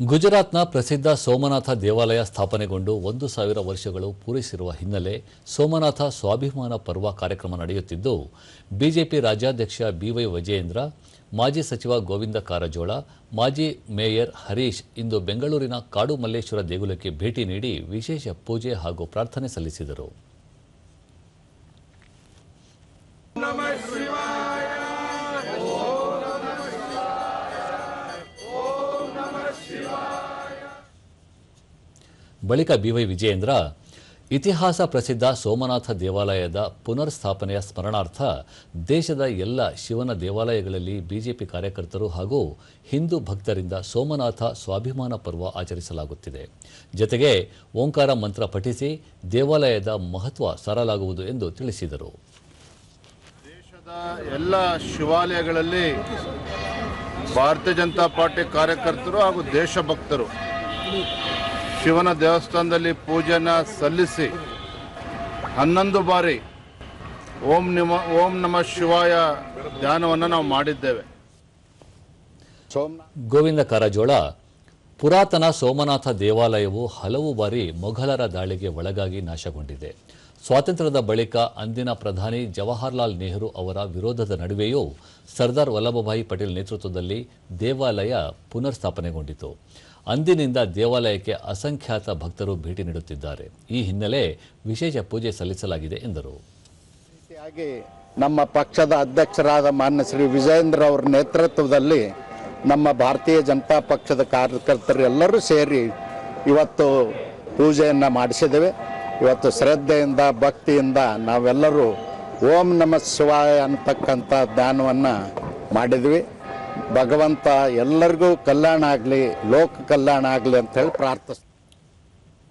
ಗುಜರಾತ್ನ ಪ್ರಸಿದ್ಧ ಸೋಮನಾಥ ದೇವಾಲಯ ಸ್ಥಾಪನೆಗೊಂಡು ಒಂದು ಸಾವಿರ ವರ್ಷಗಳು ಪೂರೈಸಿರುವ ಹಿನ್ನೆಲೆ ಸೋಮನಾಥ ಸ್ವಾಭಿಮಾನ ಪರ್ವ ಕಾರ್ಯಕ್ರಮ ನಡೆಯುತ್ತಿದ್ದು, ಬಿಜೆಪಿ ರಾಜ್ಯಾಧ್ಯಕ್ಷ ಬಿವೈ ವಿಜಯೇಂದ್ರ, ಮಾಜಿ ಸಚಿವ ಗೋವಿಂದ ಕಾರಜೋಳ, ಮಾಜಿ ಮೇಯರ್ ಹರೀಶ್ ಇಂದು ಬೆಂಗಳೂರಿನ ಕಾಡು ಮಲ್ಲೇಶ್ವರ ದೇಗುಲಕ್ಕೆ ಭೇಟಿ ನೀಡಿ ವಿಶೇಷ ಪೂಜೆ ಹಾಗೂ ಪ್ರಾರ್ಥನೆ ಸಲ್ಲಿಸಿದರು. ಬಳಿಕ ಬಿವೈ ವಿಜಯೇಂದ್ರ, ಇತಿಹಾಸ ಪ್ರಸಿದ್ಧ ಸೋಮನಾಥ ದೇವಾಲಯದ ಪುನರ್ ಸ್ಥಾಪನೆಯ ಸ್ಮರಣಾರ್ಥ ದೇಶದ ಎಲ್ಲ ಶಿವನ ದೇವಾಲಯಗಳಲ್ಲಿ ಬಿಜೆಪಿ ಕಾರ್ಯಕರ್ತರು ಹಾಗೂ ಹಿಂದೂ ಭಕ್ತರಿಂದ ಸೋಮನಾಥ ಸ್ವಾಭಿಮಾನ ಪರ್ವ ಆಚರಿಸಲಾಗುತ್ತಿದೆ. ಜತೆಗೆ ಓಂಕಾರ ಮಂತ್ರ ಪಠಿಸಿ ದೇವಾಲಯದ ಮಹತ್ವ ಸರಲಾಗುವುದು ಎಂದು ತಿಳಿಸಿದರು. ಎಲ್ಲ ಶಿವಾಲಯಗಳಲ್ಲಿ ಭಾರತೀಯ ಜನತಾ ಪಾರ್ಟಿ ಕಾರ್ಯಕರ್ತರು ಹಾಗೂ ದೇಶಭಕ್ತರು ಶಿವನ ದೇವಸ್ಥಾನದಲ್ಲಿ ಪೂಜೆನ ಸಲ್ಲಿಸಿ ಹನ್ನೊಂದು ಬಾರಿ ಓಂ ನಿಮ, ಓಂ ನಮ ಶಿವಾಯ ಧ್ಯಾನವನ್ನು ನಾವು ಮಾಡಿದ್ದೇವೆ. ಗೋವಿಂದ ಕಾರಜೋಳ, ಪುರಾತನ ಸೋಮನಾಥ ದೇವಾಲಯವು ಹಲವು ಬಾರಿ ಮೊಘಲರ ದಾಳಿಗೆ ಒಳಗಾಗಿ ನಾಶಗೊಂಡಿದೆ. ಸ್ವಾತಂತ್ರ್ಯದ ಬಳಿಕ ಅಂದಿನ ಪ್ರಧಾನಿ ಜವಾಹರ್ಲಾಲ್ ನೆಹರು ಅವರ ವಿರೋಧದ ನಡುವೆಯೂ ಸರ್ದಾರ್ ವಲ್ಲಭಭಾಯಿ ಪಟೇಲ್ ನೇತೃತ್ವದಲ್ಲಿ ದೇವಾಲಯ ಪುನರ್ ಸ್ಥಾಪನೆಗೊಂಡಿತು ಅಂದಿನಿಂದ ದೇವಾಲಯಕ್ಕೆ ಅಸಂಖ್ಯಾತ ಭಕ್ತರು ಭೇಟಿ ನೀಡುತ್ತಿದ್ದಾರೆ. ಈ ಹಿನ್ನೆಲೆ ವಿಶೇಷ ಪೂಜೆ ಸಲ್ಲಿಸಲಾಗಿದೆ ಎಂದರು. ನಮ್ಮ ಪಕ್ಷದ ಅಧ್ಯಕ್ಷರಾದ ಮಾನ್ಯ ಶ್ರೀ ವಿಜಯೇಂದ್ರ ಅವರ ನೇತೃತ್ವದಲ್ಲಿ ನಮ್ಮ ಭಾರತೀಯ ಜನತಾ ಪಕ್ಷದ ಕಾರ್ಯಕರ್ತರು ಎಲ್ಲರೂ ಸೇರಿ ಇವತ್ತು ಪೂಜೆಯನ್ನು ಮಾಡಿಸಿದ್ದೇವೆ. ಇವತ್ತು ಶ್ರದ್ಧೆಯಿಂದ, ಭಕ್ತಿಯಿಂದ ನಾವೆಲ್ಲರೂ ಓಂ ನಮ ಶಿವಾಯ ಅನ್ನತಕ್ಕಂಥ ಧ್ಯಾನವನ್ನು ಮಾಡಿದ್ವಿ ಭಗವಂತ ಎಲ್ಲರಿಗೂ ಕಲ್ಯಾಣ ಆಗಲಿ ಲೋಕ ಕಲ್ಯಾಣ ಆಗಲಿ ಅಂತ ಹೇಳಿ ಪ್ರಾರ್ಥಿಸ್ತೀವಿ